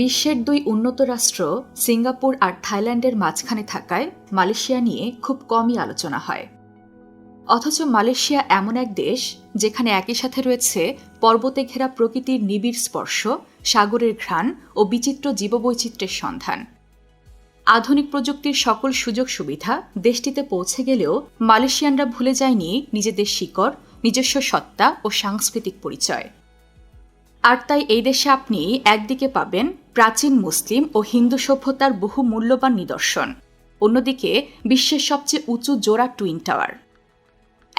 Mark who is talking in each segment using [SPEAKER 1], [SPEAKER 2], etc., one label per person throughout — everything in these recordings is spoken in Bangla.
[SPEAKER 1] বিশ্বের দুই উন্নত রাষ্ট্র সিঙ্গাপুর আর থাইল্যান্ডের মাঝখানে থাকায় মালয়েশিয়া নিয়ে খুব কমই আলোচনা হয় অথচ মালয়েশিয়া এমন এক দেশ যেখানে একই সাথে রয়েছে পর্বতে ঘেরা প্রকৃতির নিবিড় স্পর্শ সাগরের ঘ্রাণ ও বিচিত্র জীববৈচিত্র্যের সন্ধান আধুনিক প্রযুক্তির সকল সুযোগ সুবিধা দেশটিতে পৌঁছে গেলেও মালয়েশিয়ানরা ভুলে যায়নি নিজেদের শিকড় নিজস্ব সত্তা ও সাংস্কৃতিক পরিচয় আর তাই এই দেশে আপনি একদিকে পাবেন প্রাচীন মুসলিম ও হিন্দু সভ্যতার বহু মূল্যবান নিদর্শন অন্যদিকে বিশ্বের সবচেয়ে উঁচু জোড়া টুইন টাওয়ার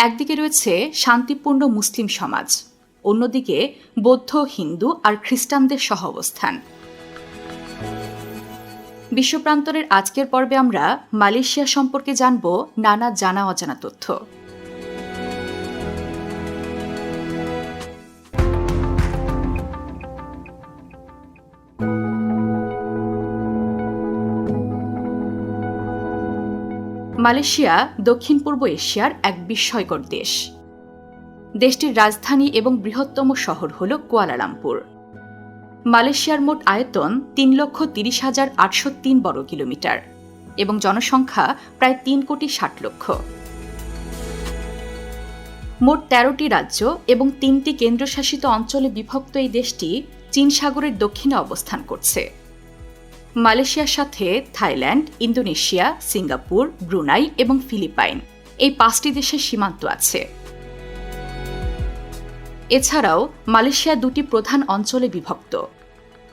[SPEAKER 1] একদিকে রয়েছে শান্তিপূর্ণ মুসলিম সমাজ অন্যদিকে বৌদ্ধ হিন্দু আর খ্রিস্টানদের সহ অবস্থান বিশ্বপ্রান্তরের আজকের পর্বে আমরা মালয়েশিয়া সম্পর্কে জানব নানা জানা অজানা তথ্য মালয়েশিয়া দক্ষিণ পূর্ব এশিয়ার এক বিস্ময়কর দেশ দেশটির রাজধানী এবং বৃহত্তম শহর হল কুয়ালালামপুর মালয়েশিয়ার মোট আয়তন তিন লক্ষ তিরিশ হাজার আটশো তিন বর্গ কিলোমিটার এবং জনসংখ্যা প্রায় তিন কোটি ষাট লক্ষ মোট তেরোটি রাজ্য এবং তিনটি কেন্দ্রশাসিত অঞ্চলে বিভক্ত এই দেশটি চীন সাগরের দক্ষিণে অবস্থান করছে মালয়েশিয়ার সাথে থাইল্যান্ড ইন্দোনেশিয়া সিঙ্গাপুর ব্রুনাই এবং ফিলিপাইন এই পাঁচটি দেশের সীমান্ত আছে এছাড়াও মালয়েশিয়া দুটি প্রধান অঞ্চলে বিভক্ত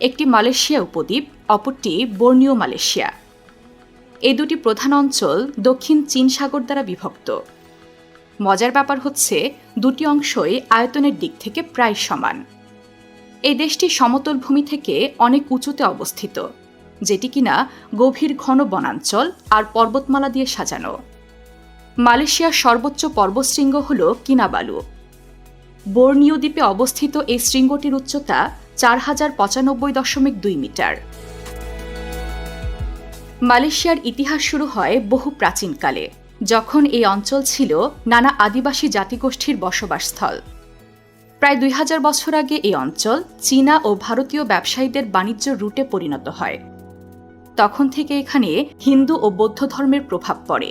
[SPEAKER 1] একটি মালয়েশিয়া উপদ্বীপ অপরটি বর্ণীয় মালয়েশিয়া এই দুটি প্রধান অঞ্চল দক্ষিণ চীন সাগর দ্বারা বিভক্ত মজার ব্যাপার হচ্ছে দুটি অংশই আয়তনের দিক থেকে প্রায় সমান এই দেশটি সমতল ভূমি থেকে অনেক উঁচুতে অবস্থিত যেটি কিনা গভীর ঘন বনাঞ্চল আর পর্বতমালা দিয়ে সাজানো মালয়েশিয়ার সর্বোচ্চ পর্বতশৃঙ্গ হল কিনাবালু বোর্নিও দ্বীপে অবস্থিত এই শৃঙ্গটির উচ্চতা চার হাজার পঁচানব্বই দশমিক দুই মিটার মালয়েশিয়ার ইতিহাস শুরু হয় বহু প্রাচীনকালে যখন এই অঞ্চল ছিল নানা আদিবাসী জাতিগোষ্ঠীর বসবাসস্থল প্রায় দুই হাজার বছর আগে এই অঞ্চল চীনা ও ভারতীয় ব্যবসায়ীদের বাণিজ্য রুটে পরিণত হয় তখন থেকে এখানে হিন্দু ও বৌদ্ধ ধর্মের প্রভাব পড়ে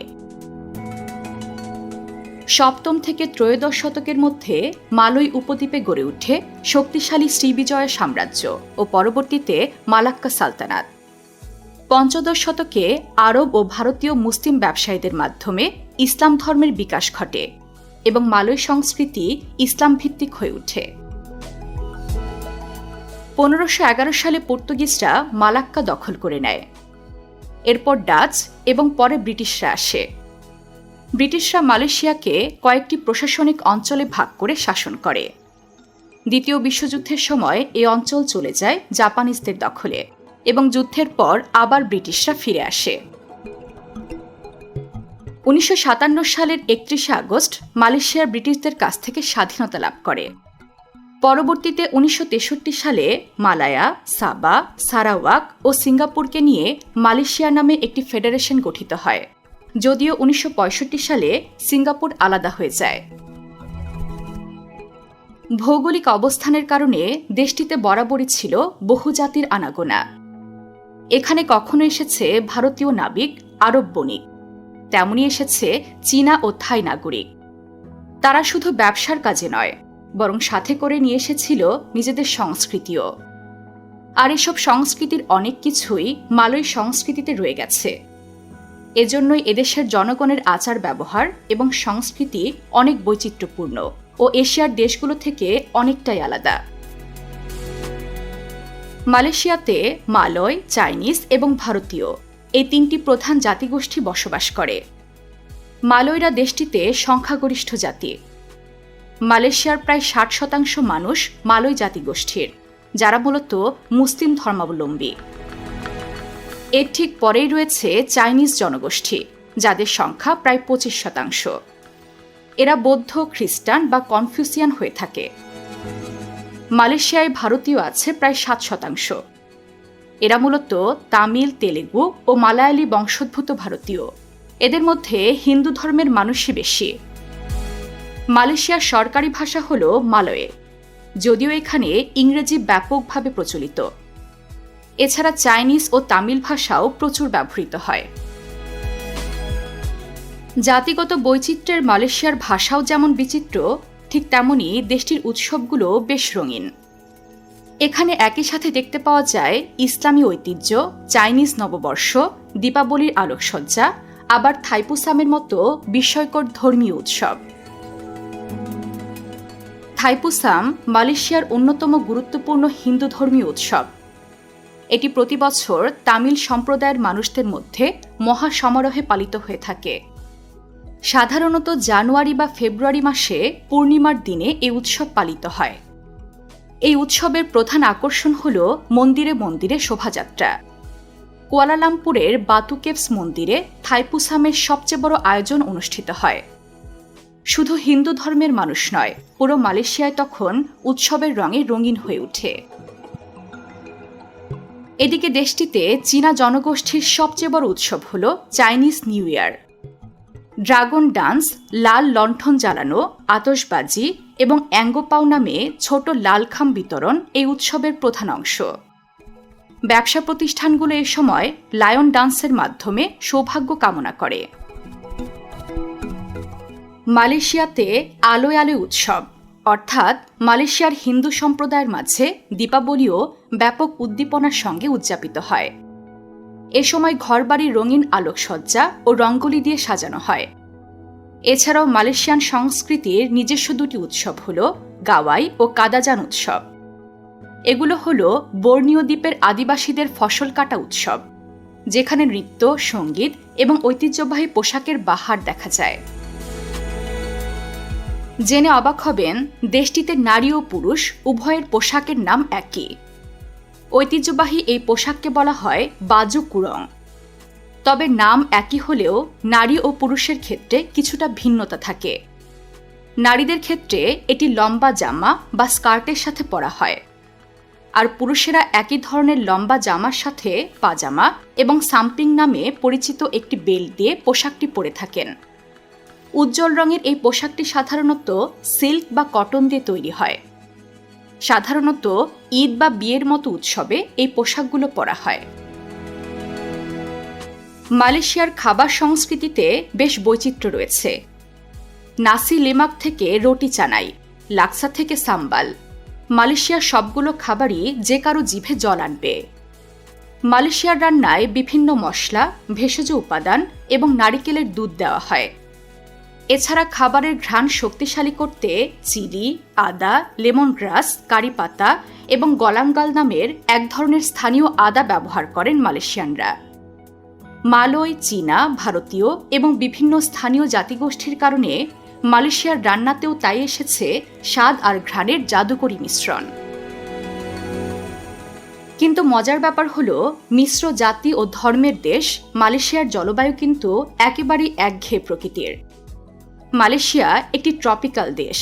[SPEAKER 1] সপ্তম থেকে ত্রয়োদশ শতকের মধ্যে মালয় উপদ্বীপে গড়ে উঠে শক্তিশালী শ্রীবিজয় সাম্রাজ্য ও পরবর্তীতে মালাক্কা সালতানাত পঞ্চদশ শতকে আরব ও ভারতীয় মুসলিম ব্যবসায়ীদের মাধ্যমে ইসলাম ধর্মের বিকাশ ঘটে এবং মালয় সংস্কৃতি ইসলাম ভিত্তিক হয়ে উঠে পনেরোশো সালে পর্তুগিজরা মালাক্কা দখল করে নেয় এরপর ডাচ এবং পরে ব্রিটিশরা আসে ব্রিটিশরা মালয়েশিয়াকে কয়েকটি প্রশাসনিক অঞ্চলে ভাগ করে শাসন করে দ্বিতীয় বিশ্বযুদ্ধের সময় এই অঞ্চল চলে যায় জাপানিজদের দখলে এবং যুদ্ধের পর আবার ব্রিটিশরা ফিরে আসে উনিশশো সালের একত্রিশে আগস্ট মালয়েশিয়া ব্রিটিশদের কাছ থেকে স্বাধীনতা লাভ করে পরবর্তীতে উনিশশো সালে মালায়া সাবা সারাওয়াক ও সিঙ্গাপুরকে নিয়ে মালয়েশিয়া নামে একটি ফেডারেশন গঠিত হয় যদিও উনিশশো সালে সিঙ্গাপুর আলাদা হয়ে যায় ভৌগোলিক অবস্থানের কারণে দেশটিতে বরাবরই ছিল বহুজাতির আনাগোনা এখানে কখনো এসেছে ভারতীয় নাবিক আরব বণিক তেমনই এসেছে চীনা ও থাই নাগরিক তারা শুধু ব্যবসার কাজে নয় বরং সাথে করে নিয়ে এসেছিল নিজেদের সংস্কৃতিও আর এসব সংস্কৃতির অনেক কিছুই মালয় সংস্কৃতিতে রয়ে গেছে এজন্যই এদেশের জনগণের আচার ব্যবহার এবং সংস্কৃতি অনেক বৈচিত্র্যপূর্ণ ও এশিয়ার দেশগুলো থেকে অনেকটাই আলাদা মালয়েশিয়াতে মালয় চাইনিজ এবং ভারতীয় এই তিনটি প্রধান জাতিগোষ্ঠী বসবাস করে মালয়রা দেশটিতে সংখ্যাগরিষ্ঠ জাতি মালয়েশিয়ার প্রায় ষাট শতাংশ মানুষ মালয় জাতিগোষ্ঠীর যারা মূলত মুসলিম ধর্মাবলম্বী এর ঠিক পরেই রয়েছে চাইনিজ জনগোষ্ঠী যাদের সংখ্যা প্রায় পঁচিশ শতাংশ এরা বৌদ্ধ খ্রিস্টান বা কনফিউসিয়ান হয়ে থাকে মালয়েশিয়ায় ভারতীয় আছে প্রায় সাত শতাংশ এরা মূলত তামিল তেলেগু ও মালায়ালি বংশোদ্ভূত ভারতীয় এদের মধ্যে হিন্দু ধর্মের মানুষই বেশি মালয়েশিয়ার সরকারি ভাষা হল মালয়ে যদিও এখানে ইংরেজি ব্যাপকভাবে প্রচলিত এছাড়া চাইনিজ ও তামিল ভাষাও প্রচুর ব্যবহৃত হয় জাতিগত বৈচিত্র্যের মালয়েশিয়ার ভাষাও যেমন বিচিত্র ঠিক তেমনই দেশটির উৎসবগুলো বেশ রঙিন এখানে একই সাথে দেখতে পাওয়া যায় ইসলামী ঐতিহ্য চাইনিজ নববর্ষ দীপাবলির আলোকসজ্জা আবার থাইপুসামের মতো বিস্ময়কর ধর্মীয় উৎসব থাইপুসাম মালয়েশিয়ার অন্যতম গুরুত্বপূর্ণ হিন্দু ধর্মীয় উৎসব এটি প্রতি বছর তামিল সম্প্রদায়ের মানুষদের মধ্যে মহা সমারোহে পালিত হয়ে থাকে সাধারণত জানুয়ারি বা ফেব্রুয়ারি মাসে পূর্ণিমার দিনে এই উৎসব পালিত হয় এই উৎসবের প্রধান আকর্ষণ হল মন্দিরে মন্দিরে শোভাযাত্রা কুয়ালালামপুরের বাতুকেভস মন্দিরে থাইপুসামের সবচেয়ে বড় আয়োজন অনুষ্ঠিত হয় শুধু হিন্দু ধর্মের মানুষ নয় পুরো মালয়েশিয়ায় তখন উৎসবের রঙে রঙিন হয়ে ওঠে এদিকে দেশটিতে চীনা জনগোষ্ঠীর সবচেয়ে বড় উৎসব হল Chinese new year dragon dance লাল লণ্ঠন জ্বালানো আতসবাজি এবং অ্যাঙ্গোপাও নামে ছোট লাল খাম বিতরণ এই উৎসবের প্রধান অংশ ব্যবসা প্রতিষ্ঠানগুলো এ সময় লায়ন ডান্সের মাধ্যমে সৌভাগ্য কামনা করে মালয়েশিয়াতে আলোয় আলোয় উৎসব অর্থাৎ মালয়েশিয়ার হিন্দু সম্প্রদায়ের মাঝে দীপাবলিও ব্যাপক উদ্দীপনার সঙ্গে উদযাপিত হয় এ সময় ঘরবাড়ি রঙিন আলোকসজ্জা ও রঙ্গোলি দিয়ে সাজানো হয় এছাড়াও মালয়েশিয়ান সংস্কৃতির নিজস্ব দুটি উৎসব হল গাওয়াই ও কাদাজান উৎসব এগুলো হল বর্ণীয় দ্বীপের আদিবাসীদের ফসল কাটা উৎসব যেখানে নৃত্য সঙ্গীত এবং ঐতিহ্যবাহী পোশাকের বাহার দেখা যায় জেনে অবাক হবেন দেশটিতে নারী ও পুরুষ উভয়ের পোশাকের নাম একই ঐতিহ্যবাহী এই পোশাককে বলা হয় বাজু কুরং তবে নাম একই হলেও নারী ও পুরুষের ক্ষেত্রে কিছুটা ভিন্নতা থাকে নারীদের ক্ষেত্রে এটি লম্বা জামা বা স্কার্টের সাথে পরা হয় আর পুরুষেরা একই ধরনের লম্বা জামার সাথে পাজামা এবং সাম্পিং নামে পরিচিত একটি বেল দিয়ে পোশাকটি পরে থাকেন উজ্জ্বল রঙের এই পোশাকটি সাধারণত সিল্ক বা কটন দিয়ে তৈরি হয় সাধারণত ঈদ বা বিয়ের মতো উৎসবে এই পোশাকগুলো পরা হয় মালয়েশিয়ার খাবার সংস্কৃতিতে বেশ বৈচিত্র্য রয়েছে নাসি লিমাক থেকে রোটি চানাই লাক্সা থেকে সাম্বাল মালয়েশিয়ার সবগুলো খাবারই যে কারো জিভে জল আনবে মালয়েশিয়ার রান্নায় বিভিন্ন মশলা ভেষজ উপাদান এবং নারিকেলের দুধ দেওয়া হয় এছাড়া খাবারের ঘ্রাণ শক্তিশালী করতে চিলি আদা লেমন গ্রাস কারি পাতা এবং গলাঙ্গাল নামের এক ধরনের স্থানীয় আদা ব্যবহার করেন মালয়েশিয়ানরা মালয় চীনা ভারতীয় এবং বিভিন্ন স্থানীয় জাতিগোষ্ঠীর কারণে মালয়েশিয়ার রান্নাতেও তাই এসেছে স্বাদ আর ঘ্রাণের জাদুকরী মিশ্রণ কিন্তু মজার ব্যাপার হলো মিশ্র জাতি ও ধর্মের দেশ মালয়েশিয়ার জলবায়ু কিন্তু একেবারেই একঘেয়ে প্রকৃতির মালয়েশিয়া একটি ট্রপিক্যাল দেশ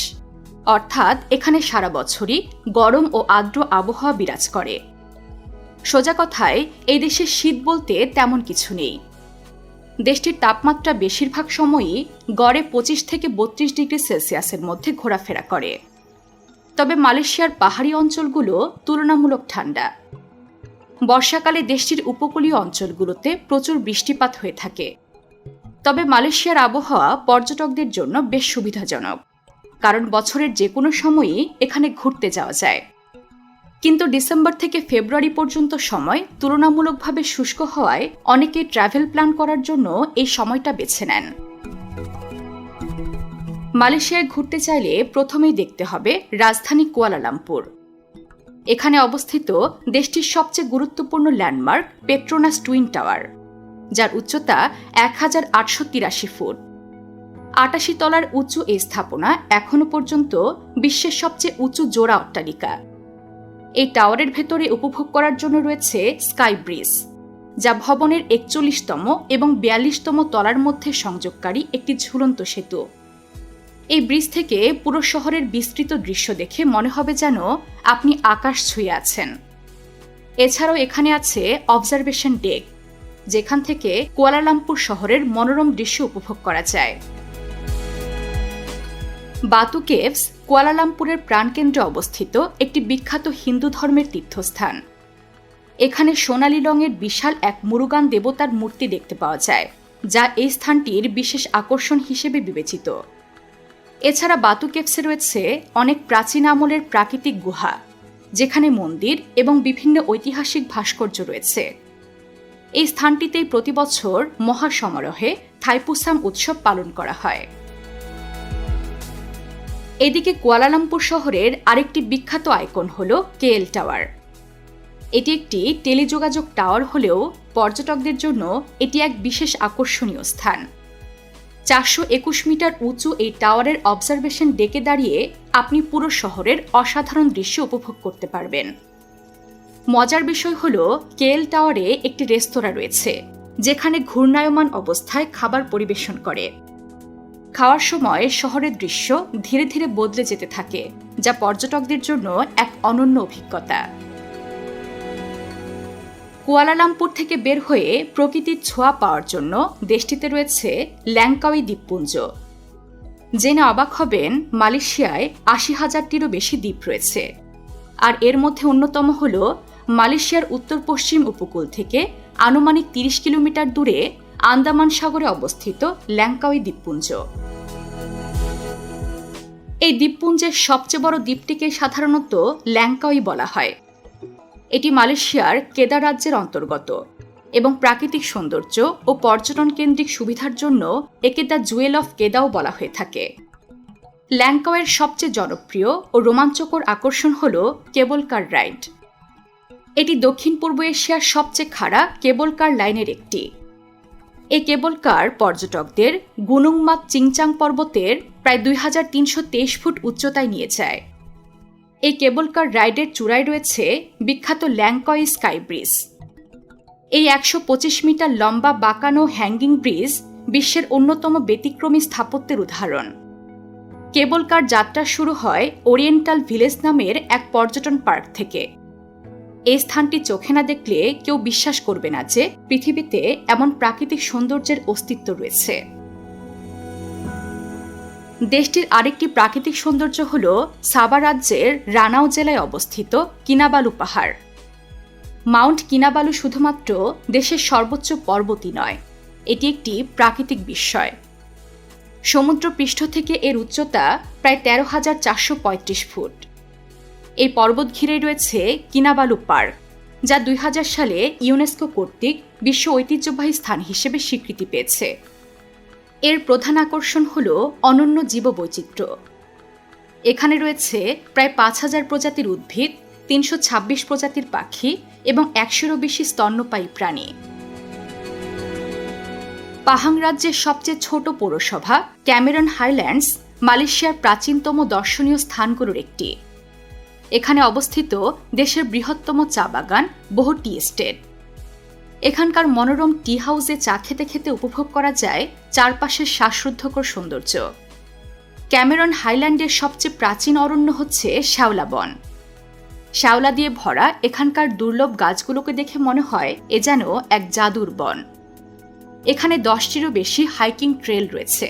[SPEAKER 1] অর্থাৎ এখানে সারা বছরই গরম ও আর্দ্র আবহাওয়া বিরাজ করে সোজা কথায় এই দেশে শীত বলতে তেমন কিছু নেই দেশটির তাপমাত্রা বেশিরভাগ সময়ই গড়ে পঁচিশ থেকে বত্রিশ ডিগ্রি সেলসিয়াসের মধ্যে ঘোরাফেরা করে তবে মালয়েশিয়ার পাহাড়ি অঞ্চলগুলো তুলনামূলক ঠান্ডা বর্ষাকালে দেশটির উপকূলীয় অঞ্চলগুলোতে প্রচুর বৃষ্টিপাত হয়ে থাকে তবে মালয়েশিয়ার আবহাওয়া পর্যটকদের জন্য বেশ সুবিধাজনক কারণ বছরের যে কোনো সময়ই এখানে ঘুরতে যাওয়া যায় কিন্তু ডিসেম্বর থেকে ফেব্রুয়ারি পর্যন্ত সময় তুলনামূলকভাবে শুষ্ক হওয়ায় অনেকে ট্রাভেল প্ল্যান করার জন্য এই সময়টা বেছে নেন মালয়েশিয়ায় ঘুরতে চাইলে প্রথমেই দেখতে হবে রাজধানী কুয়ালালামপুর এখানে অবস্থিত দেশটির সবচেয়ে গুরুত্বপূর্ণ ল্যান্ডমার্ক পেট্রোনাস টুইন টাওয়ার যার উচ্চতা এক হাজার আটশো তিরাশি ফুট আটাশি তলার উঁচু এই স্থাপনা এখনও পর্যন্ত বিশ্বের সবচেয়ে উঁচু জোড়া অট্টালিকা এই টাওয়ারের ভেতরে উপভোগ করার জন্য রয়েছে স্কাই ব্রিজ যা ভবনের একচল্লিশতম এবং বিয়াল্লিশতম তলার মধ্যে সংযোগকারী একটি ঝুলন্ত সেতু এই ব্রিজ থেকে পুরো শহরের বিস্তৃত দৃশ্য দেখে মনে হবে যেন আপনি আকাশ ছুঁয়ে আছেন এছাড়াও এখানে আছে অবজারভেশন ডেক যেখান থেকে কুয়ালালামপুর শহরের মনোরম দৃশ্য উপভোগ করা যায় বাতু কেভস কুয়ালালামপুরের প্রাণকেন্দ্রে অবস্থিত একটি বিখ্যাত হিন্দু ধর্মের তীর্থস্থান এখানে সোনালী রঙের বিশাল এক মুরুগান দেবতার মূর্তি দেখতে পাওয়া যায় যা এই স্থানটির বিশেষ আকর্ষণ হিসেবে বিবেচিত এছাড়া বাতু কেপসে রয়েছে অনেক প্রাচীন আমলের প্রাকৃতিক গুহা যেখানে মন্দির এবং বিভিন্ন ঐতিহাসিক ভাস্কর্য রয়েছে এই স্থানটিতে প্রতিবছর মহাসমারোহে থাইপুসাম উৎসব পালন করা হয় এদিকে কুয়ালালামপুর শহরের আরেকটি বিখ্যাত আইকন হল কেএল টাওয়ার এটি একটি টেলিযোগাযোগ টাওয়ার হলেও পর্যটকদের জন্য এটি এক বিশেষ আকর্ষণীয় স্থান চারশো একুশ মিটার উঁচু এই টাওয়ারের অবজারভেশন ডেকে দাঁড়িয়ে আপনি পুরো শহরের অসাধারণ দৃশ্য উপভোগ করতে পারবেন মজার বিষয় হলো কেল টাওয়ারে একটি রেস্তোরাঁ রয়েছে যেখানে ঘূর্ণায়মান অবস্থায় খাবার পরিবেশন করে খাওয়ার সময় শহরের দৃশ্য ধীরে ধীরে বদলে যেতে থাকে যা পর্যটকদের জন্য এক অনন্য অভিজ্ঞতা কুয়ালালামপুর থেকে বের হয়ে প্রকৃতির ছোঁয়া পাওয়ার জন্য দেশটিতে রয়েছে ল্যাংকাওয়ি দ্বীপপুঞ্জ জেনে অবাক হবেন মালয়েশিয়ায় আশি হাজারটিরও বেশি দ্বীপ রয়েছে আর এর মধ্যে অন্যতম হল মালয়েশিয়ার উত্তর পশ্চিম উপকূল থেকে আনুমানিক তিরিশ কিলোমিটার দূরে আন্দামান সাগরে অবস্থিত ল্যাংকাওয়ি দ্বীপপুঞ্জ এই দ্বীপপুঞ্জের সবচেয়ে বড় দ্বীপটিকে সাধারণত ল্যাংকাওয়ি বলা হয় এটি মালয়েশিয়ার কেদা রাজ্যের অন্তর্গত এবং প্রাকৃতিক সৌন্দর্য ও পর্যটন কেন্দ্রিক সুবিধার জন্য একে দ্য জুয়েল অফ কেদাও বলা হয়ে থাকে ল্যাংকাওয়ের সবচেয়ে জনপ্রিয় ও রোমাঞ্চকর আকর্ষণ হল কেবল কার রাইড এটি দক্ষিণ পূর্ব এশিয়ার সবচেয়ে খাড়া কেবল কার লাইনের একটি এই কেবল কার পর্যটকদের গুনুংমাক চিংচাং পর্বতের প্রায় দুই ফুট উচ্চতায় নিয়ে যায় এই কেবল কার রাইডের চূড়ায় রয়েছে বিখ্যাত ল্যাংকয় স্কাই ব্রিজ এই একশো পঁচিশ মিটার লম্বা বাঁকানো হ্যাঙ্গিং ব্রিজ বিশ্বের অন্যতম ব্যতিক্রমী স্থাপত্যের উদাহরণ কেবল কার যাত্রা শুরু হয় ওরিয়েন্টাল ভিলেজ নামের এক পর্যটন পার্ক থেকে এই স্থানটি চোখে না দেখলে কেউ বিশ্বাস করবে না যে পৃথিবীতে এমন প্রাকৃতিক সৌন্দর্যের অস্তিত্ব রয়েছে দেশটির আরেকটি প্রাকৃতিক সৌন্দর্য হল সাবা রাজ্যের রানাও জেলায় অবস্থিত কিনাবালু পাহাড় মাউন্ট কিনাবালু শুধুমাত্র দেশের সর্বোচ্চ পর্বতই নয় এটি একটি প্রাকৃতিক বিস্ময় সমুদ্রপৃষ্ঠ থেকে এর উচ্চতা প্রায় তেরো হাজার চারশো পঁয়ত্রিশ ফুট এই পর্বত ঘিরে রয়েছে কিনাবালু পার্ক যা দুই সালে ইউনেস্কো কর্তৃক বিশ্ব ঐতিহ্যবাহী স্থান হিসেবে স্বীকৃতি পেয়েছে এর প্রধান আকর্ষণ হল অনন্য জীববৈচিত্র্য এখানে রয়েছে প্রায় পাঁচ হাজার প্রজাতির উদ্ভিদ তিনশো ছাব্বিশ প্রজাতির পাখি এবং একশোরও বেশি স্তন্যপায়ী প্রাণী পাহাং রাজ্যের সবচেয়ে ছোট পৌরসভা ক্যামেরন হাইল্যান্ডস মালয়েশিয়ার প্রাচীনতম দর্শনীয় স্থানগুলোর একটি এখানে অবস্থিত দেশের বৃহত্তম চা বাগান বহু টি এস্টেট এখানকার মনোরম টি হাউসে চা খেতে খেতে উপভোগ করা যায় চারপাশের শ্বাসরুদ্ধকর সৌন্দর্য ক্যামেরন হাইল্যান্ডের সবচেয়ে প্রাচীন অরণ্য হচ্ছে শ্যাওলা বন শ্যাওলা দিয়ে ভরা এখানকার দুর্লভ গাছগুলোকে দেখে মনে হয় এ যেন এক জাদুর বন এখানে দশটিরও বেশি হাইকিং ট্রেল রয়েছে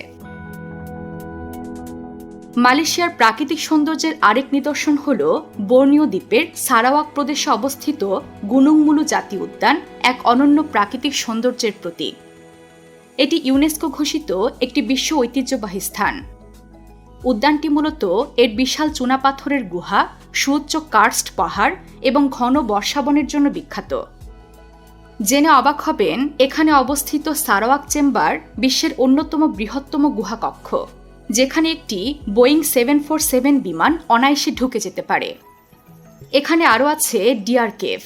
[SPEAKER 1] মালয়েশিয়ার প্রাকৃতিক সৌন্দর্যের আরেক নিদর্শন হল বর্ণীয় দ্বীপের সারাওয়াক প্রদেশে অবস্থিত গুনুংমুলু জাতীয় উদ্যান এক অনন্য প্রাকৃতিক সৌন্দর্যের প্রতীক এটি ইউনেস্কো ঘোষিত একটি বিশ্ব ঐতিহ্যবাহী স্থান উদ্যানটি মূলত এর বিশাল চুনাপাথরের গুহা সুউচ্চ কার্স্ট পাহাড় এবং ঘন বর্ষাবনের জন্য বিখ্যাত জেনে অবাক হবেন এখানে অবস্থিত সারোয়াক চেম্বার বিশ্বের অন্যতম বৃহত্তম গুহা কক্ষ যেখানে একটি বোয়িং সেভেন ফোর সেভেন বিমান অনায়াসে ঢুকে যেতে পারে এখানে আরও আছে ডিয়ার কেভ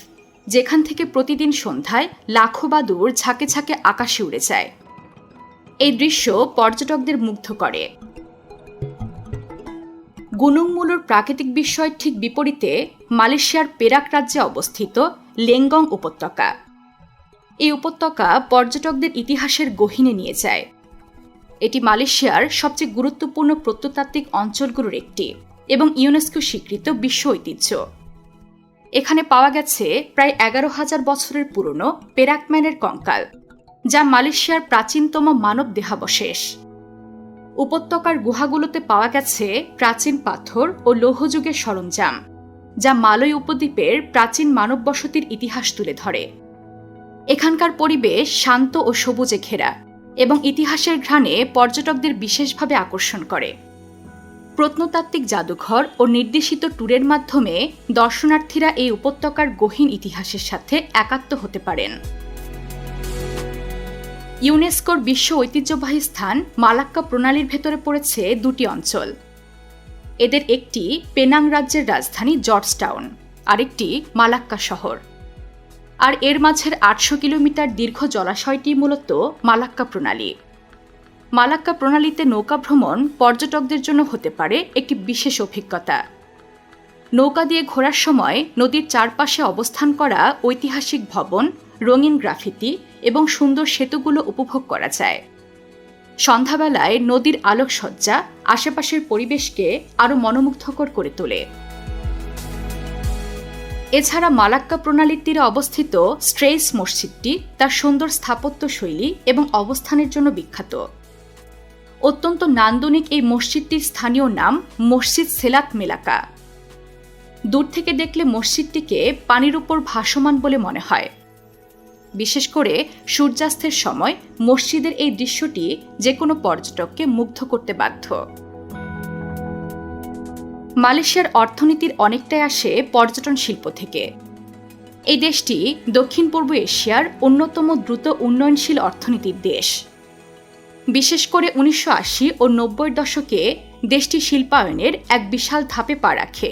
[SPEAKER 1] যেখান থেকে প্রতিদিন সন্ধ্যায় লাখো বাদুর ঝাঁকে ঝাঁকে আকাশে উড়ে যায় এই দৃশ্য পর্যটকদের মুগ্ধ করে গুনুংমুলুর প্রাকৃতিক বিষয় ঠিক বিপরীতে মালয়েশিয়ার পেরাক রাজ্যে অবস্থিত লেঙ্গং উপত্যকা এই উপত্যকা পর্যটকদের ইতিহাসের গহিনে নিয়ে যায় এটি মালয়েশিয়ার সবচেয়ে গুরুত্বপূর্ণ প্রত্নতাত্ত্বিক অঞ্চলগুলোর একটি এবং ইউনেস্কো স্বীকৃত বিশ্ব ঐতিহ্য এখানে পাওয়া গেছে প্রায় এগারো হাজার বছরের পুরনো পেরাকম্যানের কঙ্কাল যা মালয়েশিয়ার প্রাচীনতম মানব দেহাবশেষ উপত্যকার গুহাগুলোতে পাওয়া গেছে প্রাচীন পাথর ও লৌহযুগের সরঞ্জাম যা মালয় উপদ্বীপের প্রাচীন মানব বসতির ইতিহাস তুলে ধরে এখানকার পরিবেশ শান্ত ও সবুজে ঘেরা এবং ইতিহাসের ঘ্রাণে পর্যটকদের বিশেষভাবে আকর্ষণ করে প্রত্নতাত্ত্বিক জাদুঘর ও নির্দেশিত ট্যুরের মাধ্যমে দর্শনার্থীরা এই উপত্যকার গহীন ইতিহাসের সাথে একাত্ম হতে পারেন ইউনেস্কোর বিশ্ব ঐতিহ্যবাহী স্থান মালাক্কা প্রণালীর ভেতরে পড়েছে দুটি অঞ্চল এদের একটি পেনাং রাজ্যের রাজধানী জর্জটাউন আরেকটি মালাক্কা শহর আর এর মাঝের আটশো কিলোমিটার দীর্ঘ জলাশয়টি মূলত মালাক্কা প্রণালী মালাক্কা প্রণালীতে নৌকা ভ্রমণ পর্যটকদের জন্য হতে পারে একটি বিশেষ অভিজ্ঞতা নৌকা দিয়ে ঘোরার সময় নদীর চারপাশে অবস্থান করা ঐতিহাসিক ভবন রঙিন গ্রাফিতি এবং সুন্দর সেতুগুলো উপভোগ করা যায় সন্ধ্যাবেলায় নদীর আলোকসজ্জা আশেপাশের পরিবেশকে আরও মনোমুগ্ধকর করে তোলে এছাড়া মালাক্কা প্রণালীর তীরে অবস্থিত স্ট্রেস মসজিদটি তার সুন্দর স্থাপত্য শৈলী এবং অবস্থানের জন্য বিখ্যাত অত্যন্ত নান্দনিক এই মসজিদটির স্থানীয় নাম মসজিদ সেলাত মেলাকা দূর থেকে দেখলে মসজিদটিকে পানির উপর ভাসমান বলে মনে হয় বিশেষ করে সূর্যাস্তের সময় মসজিদের এই দৃশ্যটি যে কোনো পর্যটককে মুগ্ধ করতে বাধ্য মালয়েশিয়ার অর্থনীতির অনেকটাই আসে পর্যটন শিল্প থেকে এই দেশটি দক্ষিণ পূর্ব এশিয়ার অন্যতম দ্রুত উন্নয়নশীল অর্থনীতির দেশ বিশেষ করে উনিশশো আশি ও নব্বই দশকে দেশটি শিল্পায়নের এক বিশাল ধাপে পা রাখে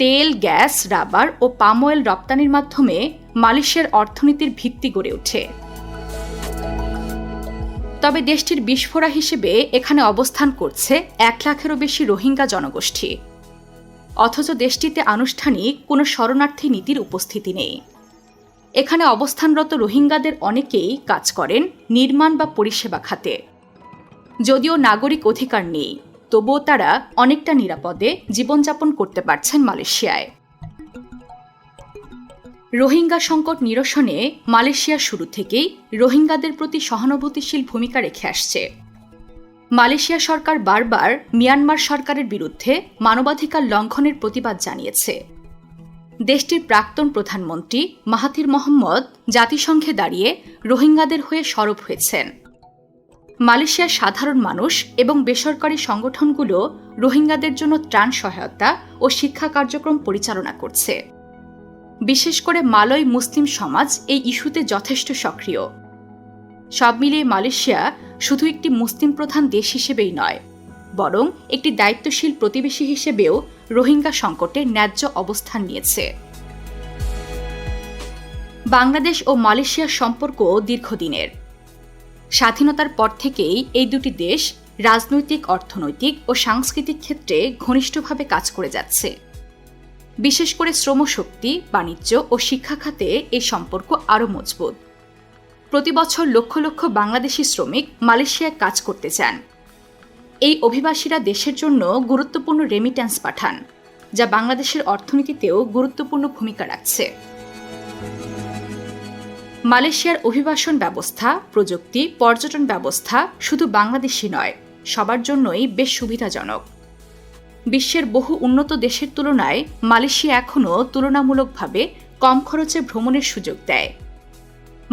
[SPEAKER 1] তেল গ্যাস রাবার ও পাম অয়েল রপ্তানির মাধ্যমে মালয়েশিয়ার অর্থনীতির ভিত্তি গড়ে ওঠে তবে দেশটির বিস্ফোরা হিসেবে এখানে অবস্থান করছে এক লাখেরও বেশি রোহিঙ্গা জনগোষ্ঠী অথচ দেশটিতে আনুষ্ঠানিক কোনো শরণার্থী নীতির উপস্থিতি নেই এখানে অবস্থানরত রোহিঙ্গাদের অনেকেই কাজ করেন নির্মাণ বা পরিষেবা খাতে যদিও নাগরিক অধিকার নেই তবুও তারা অনেকটা নিরাপদে জীবনযাপন করতে পারছেন মালয়েশিয়ায় রোহিঙ্গা সংকট নিরসনে মালয়েশিয়া শুরু থেকেই রোহিঙ্গাদের প্রতি সহানুভূতিশীল ভূমিকা রেখে আসছে মালয়েশিয়া সরকার বারবার মিয়ানমার সরকারের বিরুদ্ধে মানবাধিকার লঙ্ঘনের প্রতিবাদ জানিয়েছে দেশটির প্রাক্তন প্রধানমন্ত্রী মাহাতির মোহাম্মদ জাতিসংঘে দাঁড়িয়ে রোহিঙ্গাদের হয়ে সরব হয়েছেন মালয়েশিয়ার সাধারণ মানুষ এবং বেসরকারি সংগঠনগুলো রোহিঙ্গাদের জন্য ত্রাণ সহায়তা ও শিক্ষা কার্যক্রম পরিচালনা করছে বিশেষ করে মালয় মুসলিম সমাজ এই ইস্যুতে যথেষ্ট সক্রিয় সব মিলিয়ে মালয়েশিয়া শুধু একটি মুসলিম প্রধান দেশ হিসেবেই নয় বরং একটি দায়িত্বশীল প্রতিবেশী হিসেবেও রোহিঙ্গা সংকটে ন্যায্য অবস্থান নিয়েছে বাংলাদেশ ও মালয়েশিয়ার সম্পর্ক দীর্ঘদিনের স্বাধীনতার পর থেকেই এই দুটি দেশ রাজনৈতিক অর্থনৈতিক ও সাংস্কৃতিক ক্ষেত্রে ঘনিষ্ঠভাবে কাজ করে যাচ্ছে বিশেষ করে শ্রমশক্তি বাণিজ্য ও শিক্ষা খাতে এই সম্পর্ক আরও মজবুত প্রতি বছর লক্ষ লক্ষ বাংলাদেশি শ্রমিক মালয়েশিয়ায় কাজ করতে চান এই অভিবাসীরা দেশের জন্য গুরুত্বপূর্ণ রেমিট্যান্স পাঠান যা বাংলাদেশের অর্থনীতিতেও গুরুত্বপূর্ণ ভূমিকা রাখছে মালয়েশিয়ার অভিবাসন ব্যবস্থা প্রযুক্তি পর্যটন ব্যবস্থা শুধু বাংলাদেশি নয় সবার জন্যই বেশ সুবিধাজনক বিশ্বের বহু উন্নত দেশের তুলনায় মালয়েশিয়া এখনও তুলনামূলকভাবে কম খরচে ভ্রমণের সুযোগ দেয়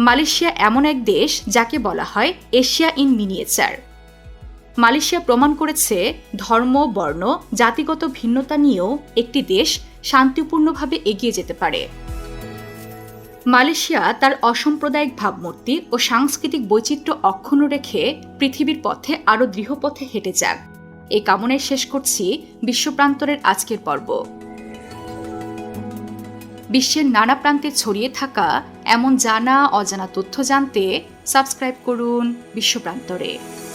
[SPEAKER 1] মালয়েশিয়া এমন এক দেশ যাকে বলা হয় এশিয়া ইন মিনিয়েচার মালয়েশিয়া প্রমাণ করেছে ধর্ম বর্ণ জাতিগত ভিন্নতা নিয়েও একটি দেশ শান্তিপূর্ণভাবে এগিয়ে যেতে পারে মালয়েশিয়া তার অসাম্প্রদায়িক ভাবমূর্তি ও সাংস্কৃতিক বৈচিত্র্য অক্ষুণ্ণ রেখে পৃথিবীর পথে আরও দৃঢ়পথে হেঁটে যাক এই কামনায় শেষ করছি বিশ্বপ্রান্তরের আজকের পর্ব বিশ্বের নানা প্রান্তে ছড়িয়ে থাকা এমন জানা অজানা তথ্য জানতে সাবস্ক্রাইব করুন বিশ্বপ্রান্তরে